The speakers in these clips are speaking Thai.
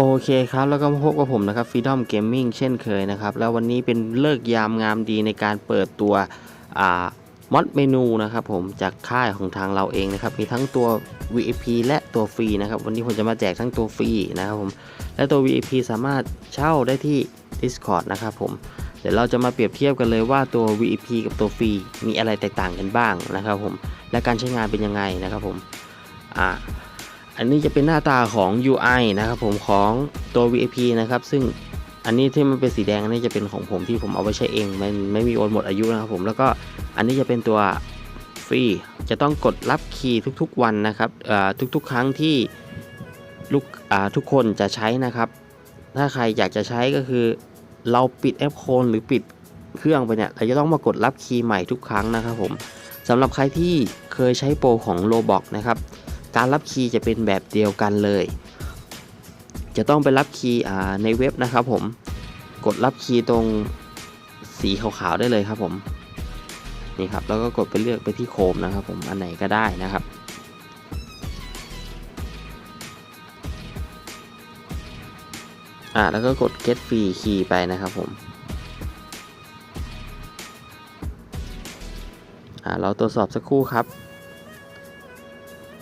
โอเคครับ แล้วก็มาพบกับผมนะครับ Freedom Gaming เช่นเคยนะครับ แล้ววันนี้เป็นเลิกยามงามดีในการเปิดตัวมอดเมนูนะครับผมจากค่ายของทางเราเองนะครับ มีทั้งตัว VIP และตัวฟรีนะครับ วันนี้ผมจะมาแจกทั้งตัวฟรีนะครับผม และตัว VIP สามารถเช่าได้ที่ Discord นะครับผม เดี๋ยวเราจะมาเปรียบเทียบกันเลยว่าตัว VIP กับตัวฟรีมีอะไรแตกต่างกันบ้างนะครับผม และการใช้งานเป็นยังไงนะครับผม อ่า อันนี้จะเป็นหน้าตาของ UI นะครับผมของตัว VIP นะครับ ซึ่งอันนี้ที่มันเป็นสีแดงอันนี้จะเป็นของผมที่ผมเอาไว้ใช้เอง มันไม่มีโอนหมดอายุนะครับผมแล้วก็อันนี้จะเป็นตัวฟรีจะต้องกดรับคีย์ทุกๆวันนะครับทุกๆ ครั้งที่ลูกทุกคนจะใช้นะครับ ถ้าใครอยากจะใช้ก็คือ เราปิดแอปโคนหรือปิดเครื่องไปเนี่ยเราจะต้องมากดรับคีย์ใหม่ทุกครั้งนะครับผมสำหรับใครที่เคยใช้โปรของ r o b o x นะครับ การรับคีย์จะเป็นแบบเดียวกันเลย จะต้องไปรับคีย์ในเว็บนะครับผมกดรับคีย์ตรงสีขาวๆได้เลยครับผมนี่ครับแล้วก็กดไปเลือกไปที่โคมนะครับ ผมอันไหนก็ได้นะครับ อ่าแล้วก็กด get free key ไปนะครับผมอ่าเราตรวจสอบสักครู่ครับ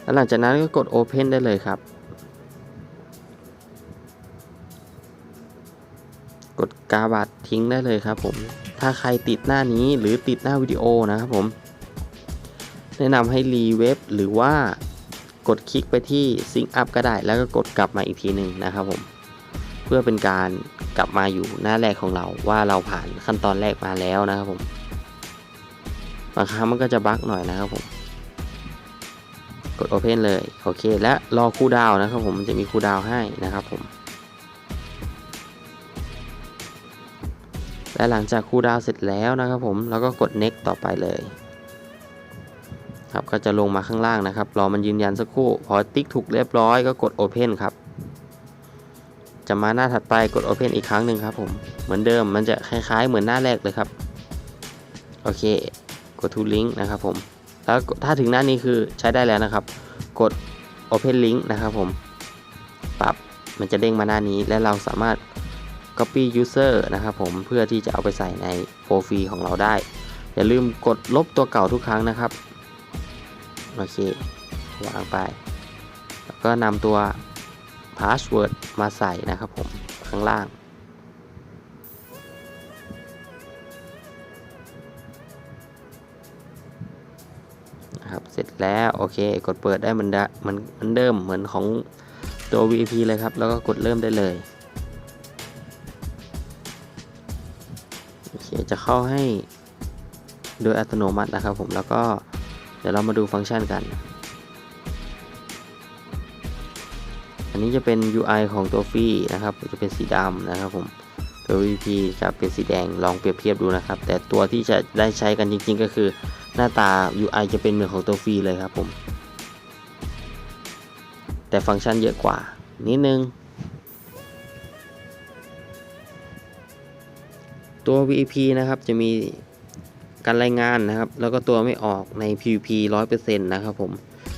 แล้วหลังจากนั้นก็กด Open ได้เลยครับ กดกาบัตทิ้งได้เลยครับผม ถ้าใครติดหน้านี้หรือติดหน้าวิดีโอนะครับผม แนะนำให้รีเว็บหรือว่ากดคลิกไปที่ Sync Up ก็ได้ แล้วก็กดกลับมาอีกทีหนึ่งนะครับผม เพื่อเป็นการกลับมาอยู่หน้าแรกของเราว่าเราผ่านขั้นตอนแรกมาแล้วนะครับผมบางครั้งมันก็จะบั๊กหน่อยนะครับผม กด Open เลย โอเค และรอคูดาวนะครับผมจะมีคูดาวให้นะครับผม และหลังจากคูดาวเสร็จแล้วนะครับผมเราก็กด next ต่อไปเลย ครับก็จะลงมาข้างล่างนะครับ รอมันยืนยันสักครู่ พอติ๊กถูกเรียบร้อยก็กด Open ครับ จะมาหน้าถัดไปกด Open อีกครั้งหนึ่งครับผม เหมือนเดิมมันจะคล้ายๆ เหมือนหน้าแรกเลยครับ โอเค กด to link นะครับผม แล้วถ้าถึงหน้านี้คือใช้ได้แล้วนะครับ กด Open Link นะครับผมปรับมันจะเด้งมาหน้านี้ และเราสามารถ Copy User นะครับผมเพื่อที่จะเอาไปใส่ในโปรไฟล์ของเราได้ อย่าลืมกดลบตัวเก่าทุกครั้งนะครับ โอเควางไป แล้วก็นำตัว Password มาใส่นะครับผมข้างล่าง เสร็จแล้วโอเค กดเปิดได้เหมือนเดิมเหมือนเหมือนเดิมเหมือนของตัว VIP เลยครับ แล้วก็กดเริ่มได้เลยโอเคจะเข้าให้โดยอัตโนมัตินะครับผมแล้วก็เดี๋ยวเรามาดูฟังก์ชันกัน อันนี้จะเป็น UI ของตัวฟรีนะครับ จะเป็นสีดำนะครับผมตัว VIP จะเป็นสีแดงลองเปรียบเทียบดูนะครับ แต่ตัวที่จะได้ใช้กันจริง ๆ ก็คือ หน้าตา UI จะเป็นเหมือนของตัวฟรีเลยครับผม แต่ฟังก์ชันเยอะกว่า นิดนึง ตัว VIP นะครับจะมีการรายงานนะครับ แล้วก็ตัวไม่ออกใน PVP 100%นะครับผม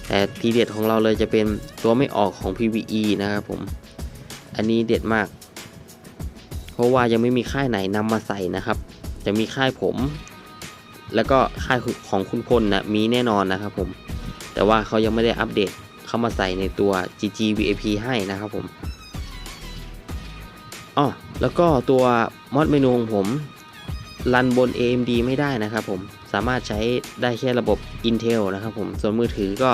แต่ทีเด็ดของเราเลยจะเป็นตัวไม่ออกของ PVE นะครับผม อันนี้เด็ดมาก เพราะว่ายังไม่มีค่ายไหนนำมาใส่นะครับ จะมีค่ายผม แล้วก็ค่ายของคุณพลนะมีแน่นอนนะครับผม แต่ว่าเขายังไม่ได้อัปเดตเข้ามาใส่ในตัว GG VIP ให้นะครับผมอ๋อแล้วก็ตัวมอดเมนูของผมรันบน AMD ไม่ได้นะครับผมสามารถใช้ได้แค่ระบบ Intel นะครับผม ส่วนมือถือก็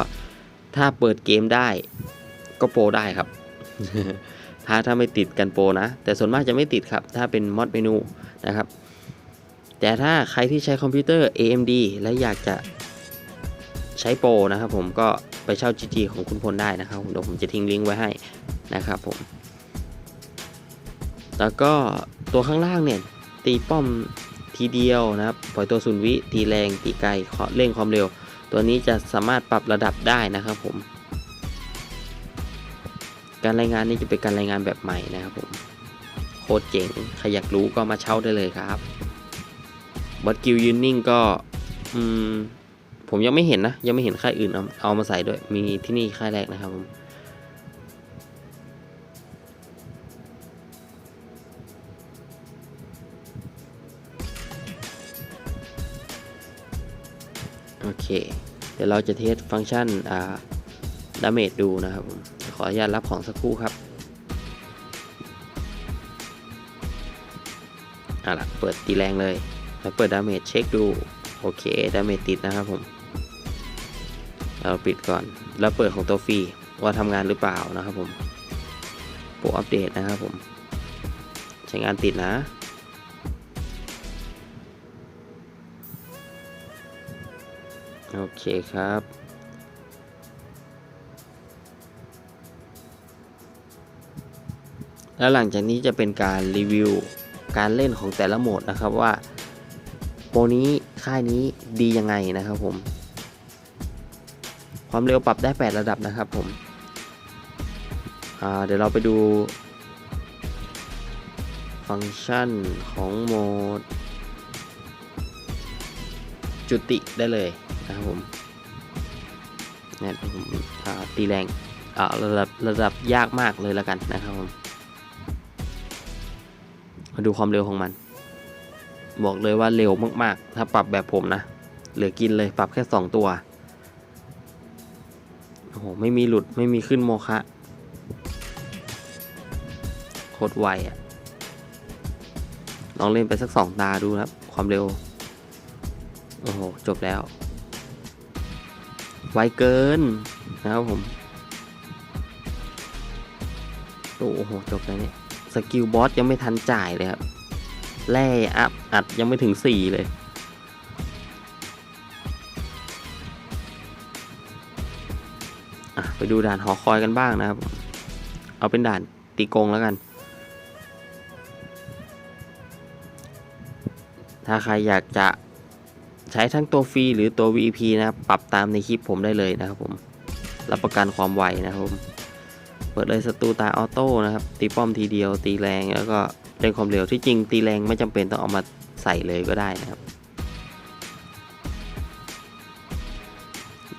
ถ้าเปิดเกมได้ก็โปรได้ครับ ถ้าถ้าไม่ติดกันโปรนะ แต่ส่วนมากจะไม่ติดครับ ถ้าเป็นมอดเมนูนะครับ แต่ถ้าใครที่ใช้คอมพิวเตอร์ AMD และอยากจะใช้โปรนะครับผมก็ไปเช่า GG ของคุณพลได้นะครับเดี๋ยวผมจะทิ้งลิงก์ไว้ให้นะครับผม แล้วก็ตัวข้างล่างเนี่ย ตีป้อมทีเดียวนะครับ ปล่อยตัวศูนย์วิ ตีแรง ตีไกลเร่งความเร็ว ตัวนี้จะสามารถปรับระดับได้นะครับผม การรายงานนี้จะเป็นการรายงานแบบใหม่นะครับผม โคตรเจ๋ง ใครอยากรู้ก็มาเช่าได้เลยครับ บัตกิลยืนนิ่งก็ผมยังไม่เห็นนะ ยังไม่เห็นค่ายอื่นเอาเอามาใส่ด้วย มีที่นี่ค่ายแรกนะครับผมโอเค เดี๋ยวเราจะเทสฟังก์ชันอ่าดาเมจดูนะครับผม ขออนุญาตรับของสักครู่ครับอะล่ะ เปิดตีแรงเลย แล้วเปิดดาเมจเช็คดู โอเคดาเมจติดนะครับผมเราปิดก่อน แล้วเปิดของตัวฟรีว่าทำงานหรือเปล่านะครับผมโปรอัปเดตนะครับผม ใช้งานติดนะโอเคครับ แล้วหลังจากนี้จะเป็นการรีวิวการเล่นของแต่ละโหมดนะครับว่า ปรนี้ค่ายนี้ดียังไงนะครับผม ความเร็วปรับได้ 8 ระดับนะครับผมเดี๋ยวเราไปดู ฟังก์ชันของโหมด จุติได้เลยนะครับผมเนี่ยผมตีแรงระดับระดับยากมากเลยแล้วกันนะครับผม มาดูความเร็วของมัน บอกเลยว่าเร็วมากๆ ถ้าปรับแบบผมนะ เหลือกินเลยปรับแค่ 2 ตัวโอ้โหไม่มีหลุดไม่มีขึ้นโมคะโคตรไวอะ่ะลองเล่นไปสักสองตาดูครับ ความเร็ว โอ้โห จบแล้ว ไวเกินนะครับผมโอ้โห จบแล้วเนี่ย สกิลบอสยังไม่ทันจ่ายเลยครับ แร่อัพอัดยังไม่ถึงสี่เลย ไปดูด่านหอคอยกันบ้างนะครับ เอาเป็นด่านตีกงแล้วกัน ถ้าใครอยากจะใช้ทั้งตัวฟรีหรือตัว VIP นะครับ ปรับตามในคลิปผมได้เลยนะครับผม รับประกันความไวนะครับผม เปิดเลยศัตรูตาออโต้นะครับ ตีป้อมทีเดียวตีแรงแล้วก็ เล่นความเร็วที่จริงตีแรงไม่จำเป็นต้องเอามาใส่เลยก็ได้นะครับ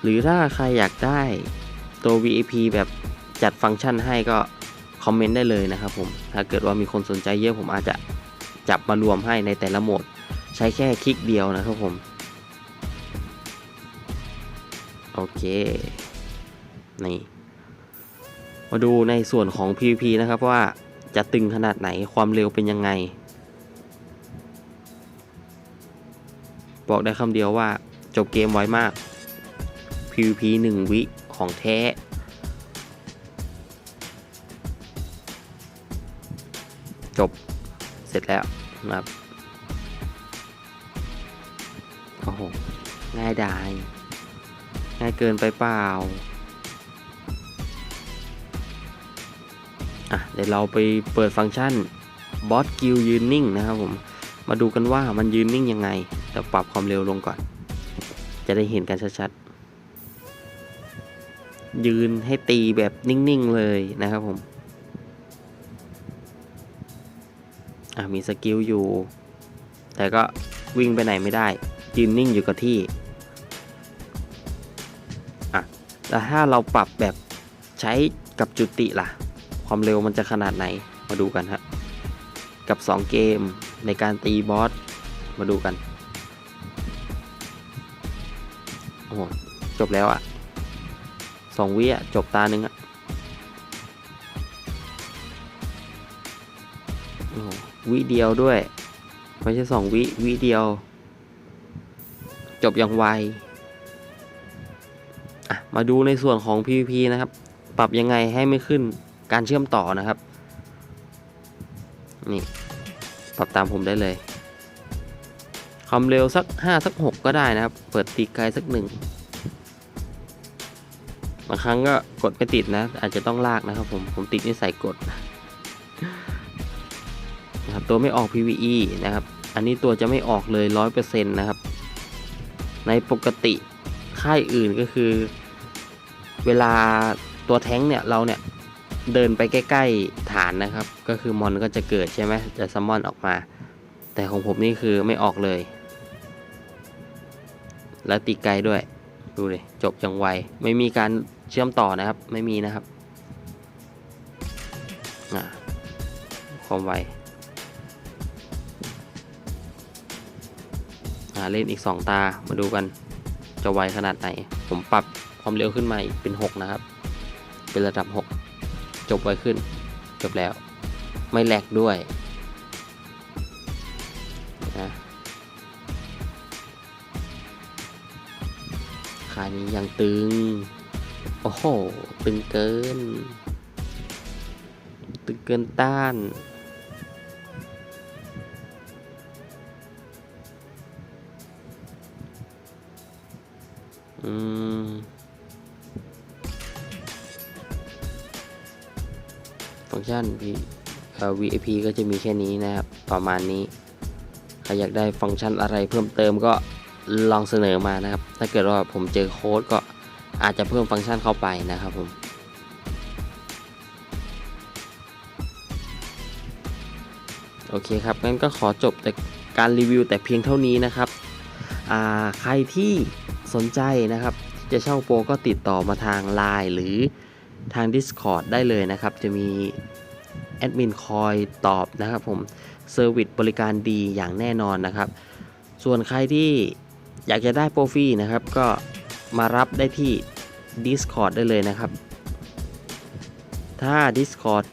หรือถ้าใครอยากได้ตัว VIP แบบจัดฟังก์ชันให้ก็คอมเมนต์ได้เลยนะครับผม ถ้าเกิดว่ามีคนสนใจเยอะผมอาจจะจับมารวมให้ในแต่ละโหมด ใช้แค่คลิกเดียวนะครับผม โอเค นี่ มาดูในส่วนของ PVP นะครับว่า จะตึงขนาดไหนความเร็วเป็นยังไง บอกได้คำเดียวว่าจบเกมไวมาก PVP 1 วิของแท้ จบเสร็จแล้วนะครับโอ้โหง่ายดาย ง่ายเกินไปเปล่า อะเดี๋ยวเราไปเปิดฟังก์ชันบอสกิลยืนนิ่งนะครับผมมาดูกันว่ามันยืนนิ่งยังไงเดี๋ยวปรับความเร็วลงก่อน จะได้เห็นกันชัดๆ ยืนให้ตีแบบนิ่งๆเลยนะครับผมอะมีสกิลอยู่ แต่ก็วิ่งไปไหนไม่ได้ ยืนนิ่งอยู่กับที่อะแล้วถ้าเราปรับแบบใช้กับจุติล่ะ ความเร็วมันจะขนาดไหนมาดูกันครับกับ 2 เกมในการตีบอสมาดูกัน โอ้โหจบแล้วอะสองวิอะจบตาหนึ่งอะโอ้โหวิเดียวด้วย ไม่ใช่สองวิวิเดียว จบอย่างไวอะมาดูในส่วนของ PVP นะครับ ปรับยังไงให้ไม่ขึ้น การเชื่อมต่อนะครับ นี่ ปรับตามผมได้เลย ความเร็วสัก 5 สัก 6 ก็ได้นะครับ เปิดตีไกลสักหนึ่งบางครั้งก็กดไม่ติดนะ อาจจะต้องลากนะครับผมผมติดนิสัยกดนะครับตัวไม่ออก PVE นะครับ อันนี้ตัวจะไม่ออกเลย 100%นะครับ ในปกติค่ายอื่นก็คือ เวลาตัวแท้งเนี่ยเราเนี่ย เดินไปใกล้ๆฐานนะครับ ก็คือมอนก็จะเกิดใช่ไหมจะซัมมอนออกมา แต่ของผมนี่คือไม่ออกเลย แล้วตีไกลด้วย ดูเลยจบอย่างไว ไม่มีการเชื่อมต่อนะครับ ไม่มีนะครับความไวเล่นอีก 2 ตามาดูกันจจะไวขนาดไหน ผมปรับความเร็วขึ้นมาอีกเป็น 6 นะครับ เป็นระดับ 6 จบไวขึ้น จบแล้ว ไม่แหลกด้วยนะขานี้ยังตึง โอ้โห ตึงเกิน ตึงเกินต้าน ฟังก์ชัน V เอ่อ VIP ก็จะมีแค่นี้นะครับ ประมาณนี้ ใครอยากได้ฟังก์ชันอะไรเพิ่มเติมก็ลองเสนอมานะครับ ถ้าเกิดว่าผมเจอโค้ดก็อาจจะเพิ่มฟังก์ชันเข้าไปนะครับผมโอเคครับงั้นก็ขอจบแต่การรีวิวแต่เพียงเท่านี้นะครับใครที่สนใจนะครับ จะเช่าโปรก็ติดต่อมาทาง Line หรือ ทาง Discord ได้เลยนะครับ จะมีแอดมินคอยตอบนะครับผมเซอร์วิสบริการดีอย่างแน่นอนนะครับ ส่วนใครที่อยากจะได้โปรฟรีนะครับ ก็มารับได้ที่ Discord ได้เลยนะครับ ถ้า Discord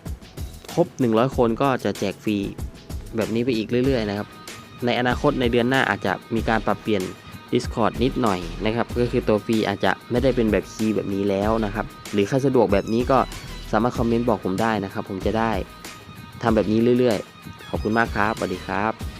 ครบ 100 คนก็จะแจกฟรีแบบนี้ไปอีกเรื่อย ๆ นะครับ ในอนาคตในเดือนหน้าอาจจะมีการปรับเปลี่ยน Discord นิดหน่อยนะครับ ก็คือตัวฟรีอาจจะไม่ได้เป็นแบบคีย์แบบนี้แล้วนะครับ หรือใครสะดวกแบบนี้ก็สามารถคอมเมนต์บอกผมได้นะครับ ผมจะได้ทำแบบนี้เรื่อยๆ ขอบคุณมากครับสวัสดีครับ